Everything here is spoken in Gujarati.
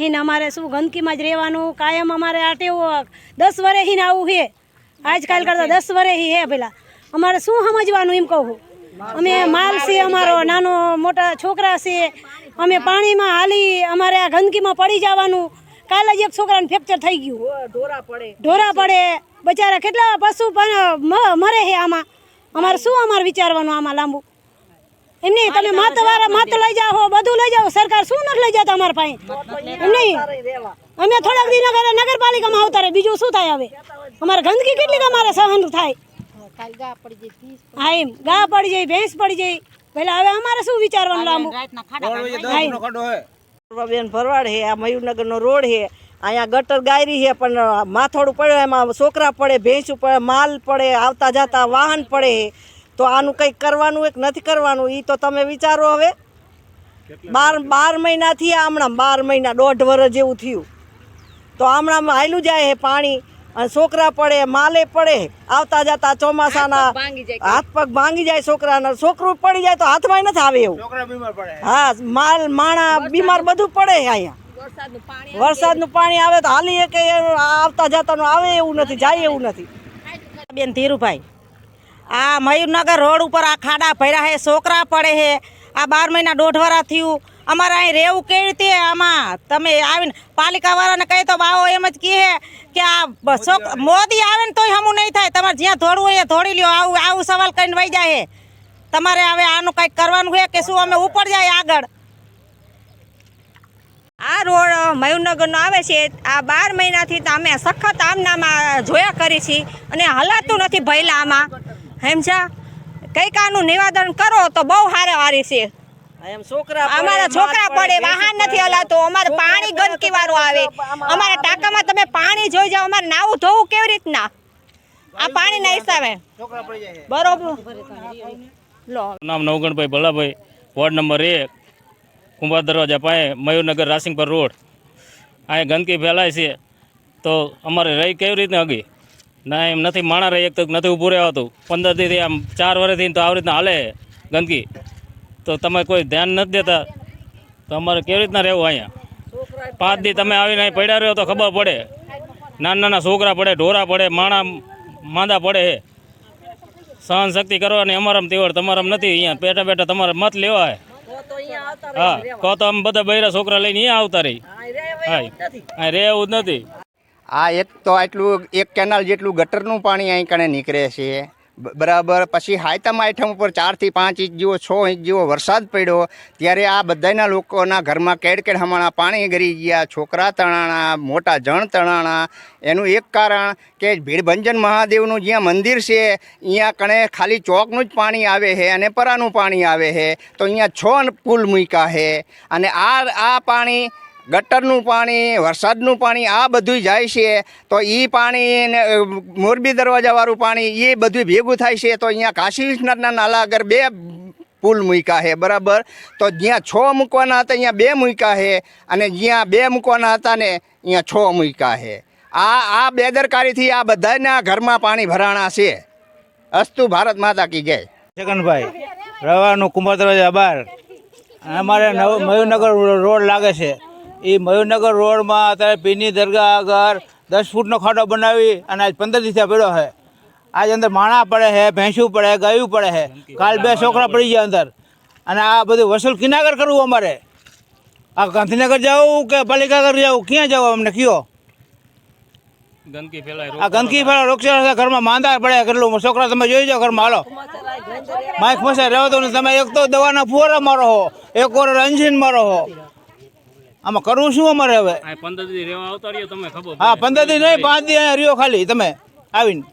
અહીં અમારે શું ગંદકીમાં જ રહેવાનું? કાયમ અમારે આ ટેવો દસ વરે ને આવું છે આજકાલ કરતા દસ વર્ષથી હે પેલા અમારે શું સમજવાનું એમ કહું? અમે માલ છે અમારો નાનો મોટા છોકરા છે. અમે પાણીમાં હાલી અમારે આ ગંદકીમાં પડી જવાનું. કાલે જ એક છોકરાને ફ્રેક્ચર થઈ ગયું. ઢોરા પડે. ઢોરા પડે. બચારા કેટલા પશુ મરે છે આમાં. અમારે શું અમારે વિચારવાનું આમાં લાંબુ? એમ નહીં તમે માત વાળા માત લઈ જાઓ બધું લઈ જાઓ સરકાર શું નથી લઈ જતા અમારા પાસે? એમ નહીં. અમે થોડાક દિન નગર નગરપાલિકામાં આવતા રહે બીજું શું થાય હવે? અમારે ગંદકી કેટલી અમારે સહન થાય? હા એમ. ગા પડી જાય ભેંસ પડી જાય. પેલા હવે અમારે શું વિચારવાનું લાંબુ? બેન ભરવાડ છે આ મયુરનગરનો રોડ હે. અહીંયા ગટર ગાયરી છે પણ માથોડું પડે એમાં છોકરા પડે ભેંસ પડે માલ પડે આવતા જતા વાહન પડે. તો આનું કંઈક કરવાનું એક નથી કરવાનું એ તો તમે વિચારો હવે. બાર બાર મહિનાથી આ હમણાં બાર મહિના દોઢ વર્ષ જેવું થયું. તો હમણાં હાયલું જાય હે પાણી અને છોકરા પડે માલે પડે આવતા જતા ચોમાસાના હાથ પગ ભાંગી જાય છોકરાના છોકરું પડી જાય તો હાથમાં નથી આવે એવું. હા માલ માણા બીમાર બધું પડે અહીંયા. વરસાદનું પાણી આવે. તો હાલી કે આવતા જતાનું આવે એવું નથી જાય એવું નથી. બેન ધીરુભાઈ આ મયુરનગર રોડ ઉપર આ ખાડા ભર્યા હે છોકરા પડે હે આ બાર મહિના દોઢ વરા થયું. અમારે અહીં રહેવું કેવી રીતે આમાં? તમે આવીને પાલિકાવાળાને કહે તો બાવો એમ જ કહે કે આ છોક- મોદી આવે ને તોય હમું નહીં થાય. તમારે જ્યાં ધોડવું હોય એ ધોડી લ્યો. આવું આવું સવાલ કરીને વહી જાય છે. તમારે હવે આનું કંઈક કરવાનું છે કે શું અમે ઉપર જાય આગળ? આ રોડ મયુરનગરનો આવે છે. આ બાર મહિનાથી તો અમે સખત આમનામાં જોયા કરી છીએ. અને હલાતું નથી ભયલા આમાં. સમજા કઈ કાનું નિવાદન કરો તો બહુ હારે વારી છે. અમારા છોકરા પડે વાહન નથી હલાતું. અમારે પાણી ગંદકી વાળું આવે. અમારા ટાંકામાં તમે પાણી જોઈ જાઓ. અમારે નાવું ધોવું કેવી રીતના? આ પાણીના હિસાબે. બરોબર. લો. નામ નવગણભાઈ ભલાભાઈ વોર્ડ નંબર એક કુંભાર દરવાજા પાસે મયુરનગર રાસિંગપર રોડ. અહીંયા ગંદકી ફેલાય છે. તો અમારે રહી કેવી રીતે હગી? ના એમ નથી માણા રહી એક તો નથી ઊભું રહેવાતું. પંદર દીથી આમ ચાર વર્ષથી તો આવી રીતના હાલે ગંદકી. તો તમે કોઈ ધ્યાન નથી દેતા? તો અમારે કેવી રીતના રહેવું અહીંયા? પાંચ દી તમે આવીને અહીં પડ્યા રહ્યો તો ખબર પડે. નાના નાના છોકરા પડે ઢોરા પડે માણા માંદા પડે હે. સહન શક્તિ કરવાની અમારામ તેવડ તમારામ નથી. અહીંયા બેઠા બેઠા તમારે મત લેવા હે. હા કહો તો આમ બધા બૈરા છોકરા લઈને અહીંયા આવતા રહી. હા હા રહેવું જ નથી. આ એક તો આટલું, એક કેનાલ જેટલું ગટરનું પાણી અહીં કણે નીકળે છે. બરાબર. પછી હાયતમ આઈટમ ઉપર ચારથી પાંચ ઇંચ જેવો, છ ઇંચ જેવો વરસાદ પડ્યો, ત્યારે આ બધાના લોકોના ઘરમાં કેડ કેડ હમણાં પાણી ગરી ગયા. છોકરા તણાણા, મોટા જણ તણાણા. એનું એક કારણ કે ભીડભંજન મહાદેવનું જ્યાં મંદિર છે અહીંયા કણે ખાલી ચોકનું જ પાણી આવે છે અને પરાનું પાણી આવે છે તો અહીંયા છ પુલ મૂક્યા છે અને આ આ પાણી ગટરનું પાણી, વરસાદનું પાણી, આ બધું જાય છે. તો એ પાણી ને મોરબી દરવાજાવાળું પાણી એ બધું ભેગું થાય છે. તો અહીંયા કાશી વિશ્વનાથના નાલા આગળ બે પુલ મૂક્યા છે, બરાબર? તો જ્યાં છ મૂકવાના હતા અહીંયા બે મૂક્યા છે. અને જ્યાં બે મૂકવાના હતા ને અહીંયા છ મૂક્યા છે. આ આ બેદરકારીથી આ બધાના ઘરમાં પાણી ભરાણા છે. અસ્તુ ભારત માતા કી જય. જગનભાઈ, રવાનું કુંભાર દરવાજા બાર અમારે નવ, મયુરનગર રોડ લાગે છે. એ મયુરનગર રોડમાં અત્યારે પીરની દરગાહ આગળ દસ ફૂટનો ખાડો બનાવી અને આજ પંદર દિવસે પડ્યો છે આજ અંદર માણા પડે છે ભેંસું પડે ગાયું પડે છે કાલ બે છોકરા પડી ગયા અંદર. અને આ બધું વસૂલ કિનાગર કરવું અમારે. આ ગાંધીનગર જવું કે પાલિકાગર જવું ક્યાં જવું અમને કયો? ગંદકી ફેલાય આ ગંદકી ફેલાય રોગચાળા ઘરમાં માંદા પડે કેટલું? છોકરા તમે જોઈ જાઓ ઘરમાં હાલો. માઇક તો ને તમે એક તો દવાના ફુવારા મારો હો એક ઓર રંજીન મારો હો. આમાં કરવું શું અમારે હવે? પંદર દી રહેવા આવતા રહ્યો તમે ખબર હા પંદર દી નહીં પાંચ દી અહીંયા રહ્યો ખાલી તમે આવીને.